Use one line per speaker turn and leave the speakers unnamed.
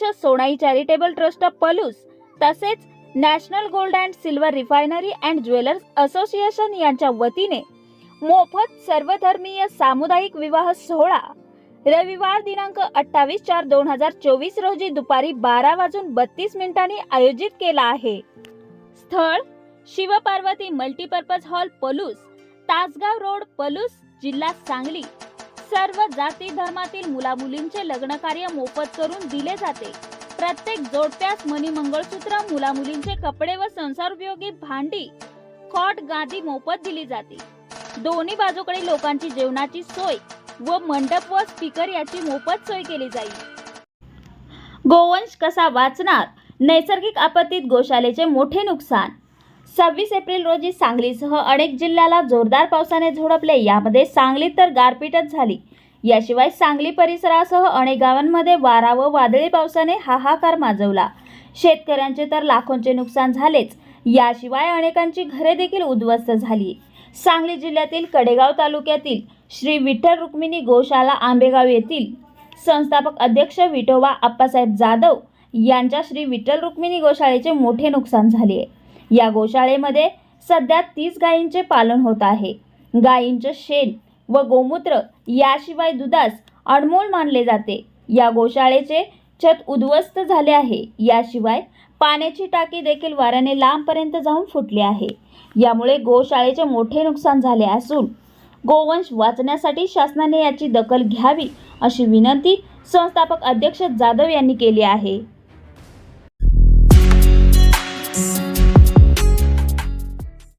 अध्यक्ष Sonai charitable trust Palus तसेच national gold and silver refinery and jewellers association यांच्या वतीने मोफत सर्वधर्मीय सामुदायिक विवाह सोहळा रविवार दिनांक अठ्ठावीस चार दोन हजार चोवीस रोजी दुपारी बारा वाजून बत्तीस मिनिटांनी आयोजित केला आहे. स्थळ Shivparvati multipurpose hall Palus Tasgaon road Palus जिल्हा सांगली. सर्व जाती धर्मातील मुलामुलींचे लग्न कार्य मोफत करून दिले जाते. प्रत्येक जोडप्यास मनी मंगळसूत्र मुलामुलींचे कपडे व संसारोपयोगी भांडी कॉट गादी मोफत दिली जाते. दोन्ही बाजूकडे लोकांची जेवणाची सोय व मंडप व स्पीकर याची मोफत सोय केली जाईल. गोवंश कसा वाचणार? नैसर्गिक आपत्तीत गोशालेचे मोठे नुकसान सव्वीस एप्रिल रोजी सांगलीसह अनेक जिल्ह्याला जोरदार पावसाने झोडपले. यामध्ये सांगलीत तर गारपीटच झाली. याशिवाय सांगली परिसरासह अनेक गावांमध्ये वारा व वादळी पावसाने हाहाकार माजवला. शेतकऱ्यांचे तर लाखोंचे नुकसान झालेच. याशिवाय अनेकांची घरे देखील उद्ध्वस्त झाली. सांगली जिल्ह्यातील कडेगाव तालुक्यातील श्री विठ्ठल रुक्मिणी गोशाला आंबेगाव येथील संस्थापक अध्यक्ष विठोबा आप्पासाहेब जाधव यांच्या श्री विठ्ठल रुक्मिणी गोशाळेचे मोठे नुकसान झाले. आहे या गोशाळेमध्ये सध्या तीस गायींचे पालन होत आहे. गायींचे शेण व गोमूत्र याशिवाय दुधास अनमोल मानले जाते. या गोशाळेचे छत उद्ध्वस्त झाले आहे. याशिवाय पाण्याची टाकी देखील वाऱ्याने लांबपर्यंत जाऊन फुटली आहे. यामुळे गोशाळेचे मोठे नुकसान झाले असून गोवंश वाचण्यासाठी शासनाने याची दखल घ्यावी अशी विनंती संस्थापक अध्यक्ष जाधव यांनी केली आहे.